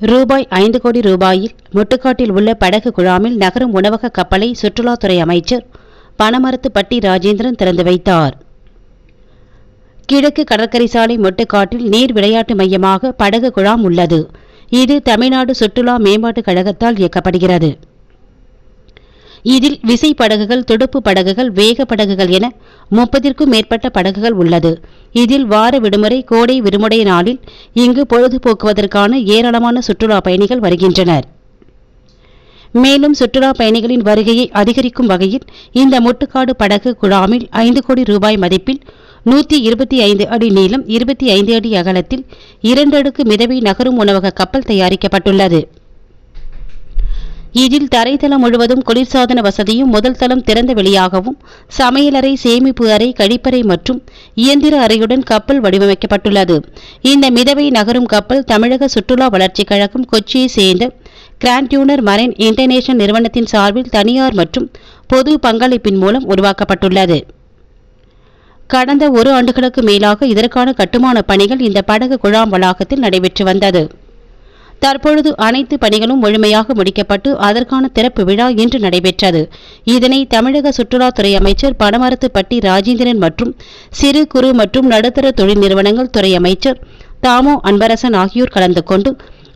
ரூபாய் ஐந்து கோடி ரூபாயில் முட்டுக்காட்டில் உள்ள படகு குழாமில் நகரும் உணவக கப்பலை சுற்றுலாத்துறை அமைச்சர் பனமரத்துப்பட்டி ராஜேந்திரன் திறந்து வைத்தார். கிழக்கு கடற்கரை சாலை மொட்டுக்காட்டில் நீர் விளையாட்டு மையமாக படகு குழாம் உள்ளது. இது தமிழ்நாடு சுற்றுலா மேம்பாட்டுக் கழகத்தால் இயக்கப்படுகிறது. இதில் விசை படகுகள் துடுப்பு படகுகள் வேக படகுகள் என முப்பதிற்கும் மேற்பட்ட படகுகள் உள்ளது. இதில் வார விடுமுறை கோடை விடுமுறை நாளில் இங்கு பொழுதுபோக்குவதற்கான ஏராளமான சுற்றுலா பயணிகள் வருகின்றனர். மேலும் சுற்றுலா பயணிகளின் வருகையை அதிகரிக்கும் வகையில் இந்த முட்டுக்காடு படகு குழாமில் ஐந்து கோடி ரூபாய் மதிப்பில் நூற்றி இருபத்தி ஐந்து அடி நீளம் இருபத்தி ஐந்து அடி அகலத்தில் இரண்டு அடுக்கு மிதவை நகரும் உணவக கப்பல் தயாரிக்கப்பட்டுள்ளது. இதில் தரைத்தளம் முழுவதும் குளிர்சாதன வசதியும் முதல் தளம் திறந்த வெளியாகவும் சமையலறை சேமிப்பு அறை கழிப்பறை மற்றும் இயந்திர அறையுடன் கப்பல் வடிவமைக்கப்பட்டுள்ளது. இந்த மிதவை நகரும் கப்பல் தமிழக சுற்றுலா வளர்ச்சிக் கழகம் கொச்சியை சேர்ந்த கிராண்ட்யூனர் மரைன் இன்டர்நேஷனல் நிறுவனத்தின் சார்பில் தனியார் மற்றும் பொது பங்களிப்பின் மூலம் உருவாக்கப்பட்டுள்ளது. கடந்த ஒரு ஆண்டுகளுக்கு மேலாக இதற்கான கட்டுமான பணிகள் இந்த படகு குழாம் வளாகத்தில் நடைபெற்று வந்தது. தற்பொழுது அனைத்து பணிகளும் முழுமையாக முடிக்கப்பட்டு அதற்கான திறப்பு விழா இன்று நடைபெற்றது. இதனை தமிழக சுற்றுலாத்துறை அமைச்சர் பனமரத்துப்பட்டி ராஜேந்திரன் மற்றும் சிறு குறு மற்றும் நடுத்தர தொழில் நிறுவனங்கள் துறை அமைச்சர் தாமோ அன்பரசன் ஆகியோர் கலந்து கொண்டு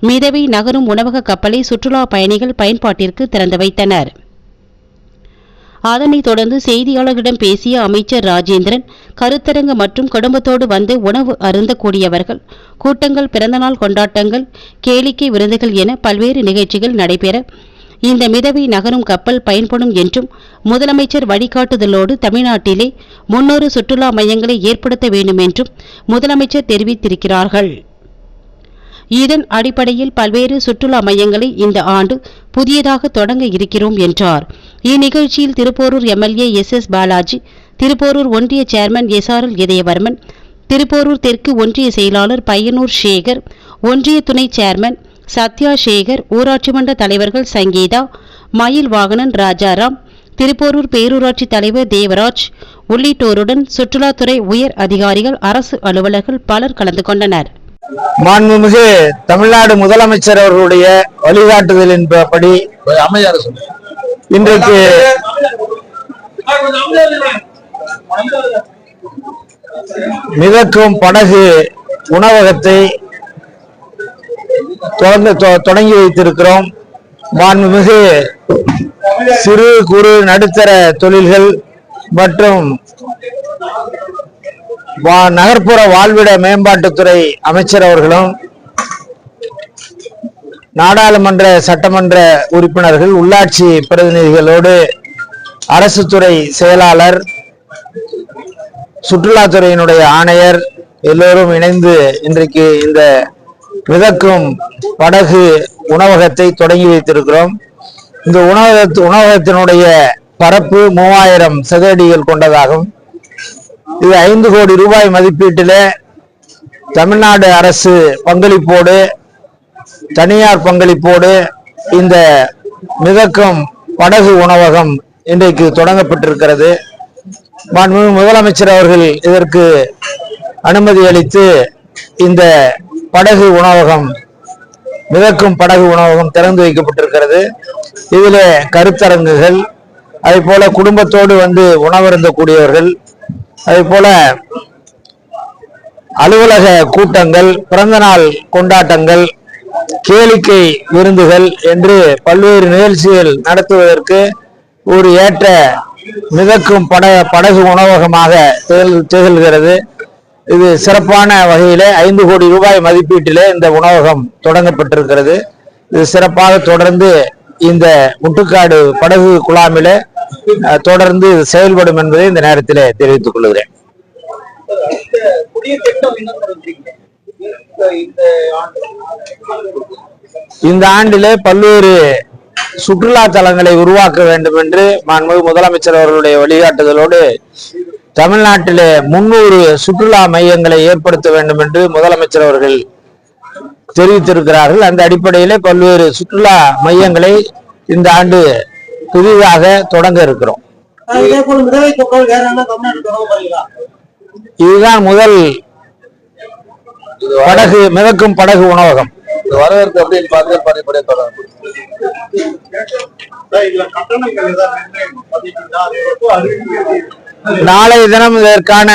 மிதவை நகரும் உணவக கப்பலை சுற்றுலா பயணிகள் பயன்பாட்டிற்கு திறந்து வைத்தனர். அதனைத் தொடர்ந்து செய்தியாளர்களிடம் பேசிய அமைச்சர் ராஜேந்திரன் கருத்தரங்கு மற்றும் குடும்பத்தோடு வந்து உணவு அருந்தக்கூடியவர்கள் கூட்டங்கள் பிறந்தநாள் கொண்டாட்டங்கள் கேளிக்கை விருந்துகள் என பல்வேறு நிகழ்ச்சிகள் நடைபெற இந்த மிதவை நகரும் கப்பல் பயன்படும் என்றும் முதலமைச்சர் வழிகாட்டுதலோடு தமிழ்நாட்டிலே முன்னூறு சுற்றுலா மையங்களை ஏற்படுத்த வேண்டும் என்றும் முதலமைச்சர் தெரிவித்திருக்கிறார்கள். இதன் அடிப்படையில் பல்வேறு சுற்றுலா மையங்களை இந்த ஆண்டு புதியதாக தொடங்க இருக்கிறோம் என்றார். இந்நிகழ்ச்சியில் Thiruporur MLA S S Balaji Thiruporur ஒன்றிய chairman S R L Idhayavarman Thiruporur தெற்கு ஒன்றிய செயலாளர் பையனூர் சேகர் ஒன்றிய துணை சேர்மன் சத்யா சேகர் ஊராட்சி மன்ற தலைவர்கள் சங்கீதா மயில் வாகனன் ராஜாராம் திருப்போரூர் பேரூராட்சி தலைவர் தேவராஜ் உள்ளிட்டோருடன் சுற்றுலாத்துறை உயர் அதிகாரிகள் அரசு அலுவலர்கள் பலர் கலந்து கொண்டனர். மாண்புமிகு தமிழ்நாடு முதலமைச்சர் அவர்களுடைய வழிகாட்டுதலின் படி இன்றைக்கு மிதக்கும் படகு உணவகத்தை தொடர்ந்து தொடங்கி வைத்திருக்கிறோம். மாண்புமிகு சிறு குறு நடுத்தர தொழில்கள் மற்றும் நகர்ப்புற வாழ்விட மேம்பாட்டுத்துறை அமைச்சர் அவர்களும் நாடாளுமன்ற சட்டமன்ற உறுப்பினர்கள் உள்ளாட்சி பிரதிநிதிகளோடு அரசு துறை செயலாளர் சுற்றுலாத்துறையினுடைய ஆணையர் எல்லோரும் இணைந்து இன்றைக்கு இந்த மிதக்கும் படகு உணவகத்தை தொடங்கி வைத்திருக்கிறோம். இந்த உணவக உணவகத்தினுடைய பரப்பு மூவாயிரம் சதுரடிகள் கொண்டதாகும். இது ஐந்து கோடி ரூபாய் மதிப்பீட்டில் தமிழ்நாடு அரசு பங்களிப்போடு தனியார் பங்களிப்போடு இந்த மிதக்கும் படகு உணவகம் இன்றைக்கு தொடங்கப்பட்டிருக்கிறது. முதலமைச்சர் அவர்கள் இதற்கு அனுமதி அளித்து இந்த படகு உணவகம் மிதக்கும் படகு உணவகம் திறந்து வைக்கப்பட்டிருக்கிறது. இதிலே கருத்தரங்குகள் அதே போல குடும்பத்தோடு வந்து உணவருந்தக்கூடியவர்கள் அதே போல அலுவலக கூட்டங்கள் பிறந்தநாள் கொண்டாட்டங்கள் கேளிக்கை விருந்துகள் என்று பல்வேறு நிகழ்ச்சிகள் நடத்துவதற்கு ஒரு ஏற்ற மிதக்கும் பட படகு உணவகமாக திகழ்கிறது. இது சிறப்பான வகையிலே ஐந்து கோடி ரூபாய் மதிப்பீட்டிலே இந்த உணவகம் தொடங்கப்பட்டிருக்கிறது. இது சிறப்பாக தொடர்ந்து இந்த முட்டுக்காடு படகு குழாமிலே தொடர்ந்து செயல்படும் என்பதை இந்த நேரத்தில் தெரிவித்துக் கொள்கிறேன். இந்த ஆண்டிலே பல்வேறு சுற்றுலா தலங்களை உருவாக்க வேண்டும் என்று மாண்பு முதலமைச்சர் அவர்களுடைய வழிகாட்டுதலோடு தமிழ்நாட்டிலே முன்னூறு சுற்றுலா மையங்களை ஏற்படுத்த வேண்டும் என்று முதலமைச்சர் அவர்கள் தெரிவித்திருக்கிறார்கள். அந்த அடிப்படையிலே பல்வேறு சுற்றுலா மையங்களை இந்த ஆண்டு புதிதாக தொடங்க இருக்கிறோம். இதுதான் முதல் படகு மிதக்கும் படகு உணவகம். வரவேற்பு அப்படின்னு பார்த்து தொடரும்? நாளைய தினம் இதற்கான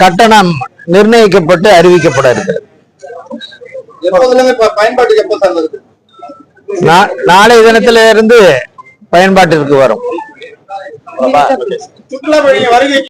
கட்டணம் நிர்ணயிக்கப்பட்டு அறிவிக்கப்பட இருக்கிறது. எப்போதுல இப்ப பயன்பாட்டுக்கு பயன்பாட்டிற்கு வரும். சுற்றுலா பயணிகள் வருகை